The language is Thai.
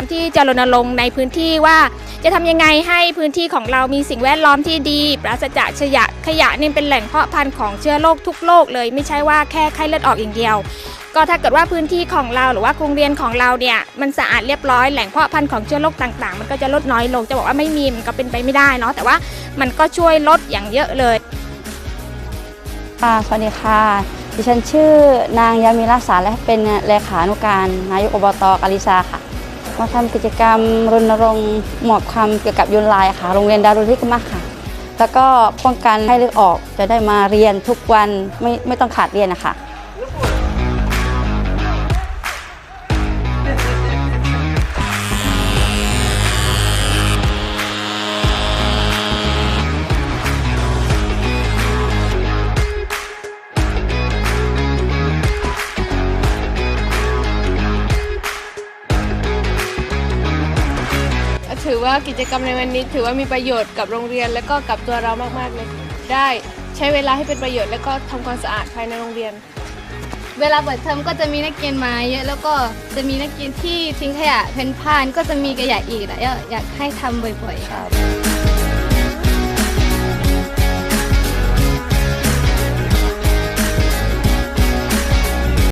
ามที่จะรณรงค์ในพื้นที่ว่า จะทำยังไงให้พื้นที่ของเรามีสิ่งแวดล้อมที่ดี ปราศจากขยะขยะนี่เป็นแหล่งเพาะพันธุ์ของเชื้อโรคทุกโรคเลยไม่ใช่ว่าแค่ไข้เลือดออกอย่างเดียว ก็ถ้าเกิดว่าพื้นที่ของเราหรือว่าโรงเรียนของเราเนี่ยมันสะอาดเรียบร้อยแหล่งเพาะพันธุ์ของเชื้อโรคต่างๆ มันก็จะลดน้อยลงจะบอกว่าไม่มีมันก็เป็นไปไม่ได้เนาะแต่ว่ามันก็ช่วยลดอย่างเยอะเลยค่ะสวัสดีค่ะดิฉันชื่อนางยามิลาสาและเป็นเลขานุการนายกอบตกาลิซาค่ะ มาทำกิจกรรมรณรงค์หมอบคำเกี่ยวกับยนลายค่ะ โรงเรียนดารุทิกมะค่ะ แล้วก็ป้องกันให้เลือดออกจะได้มาเรียนทุกวันไม่ไม่ต้องขาดเรียนนะคะ ถือว่ากิจกรรมในวันนี้ ถือว่ามีประโยชน์กับโรงเรียน และก็กับตัวเรามากๆเลย ได้ใช้เวลาให้เป็นประโยชน์ และก็ทำความสะอาดภายในโรงเรียน เวลาเปิดเทอมก็จะมีนักเรียนมาเยอะแล้วก็จะมีนักเรียนที่ทิ้งขยะเพ่นพ่านก็จะมีขยะอีกแล้วอยากให้ทำบ่อยๆ ครับ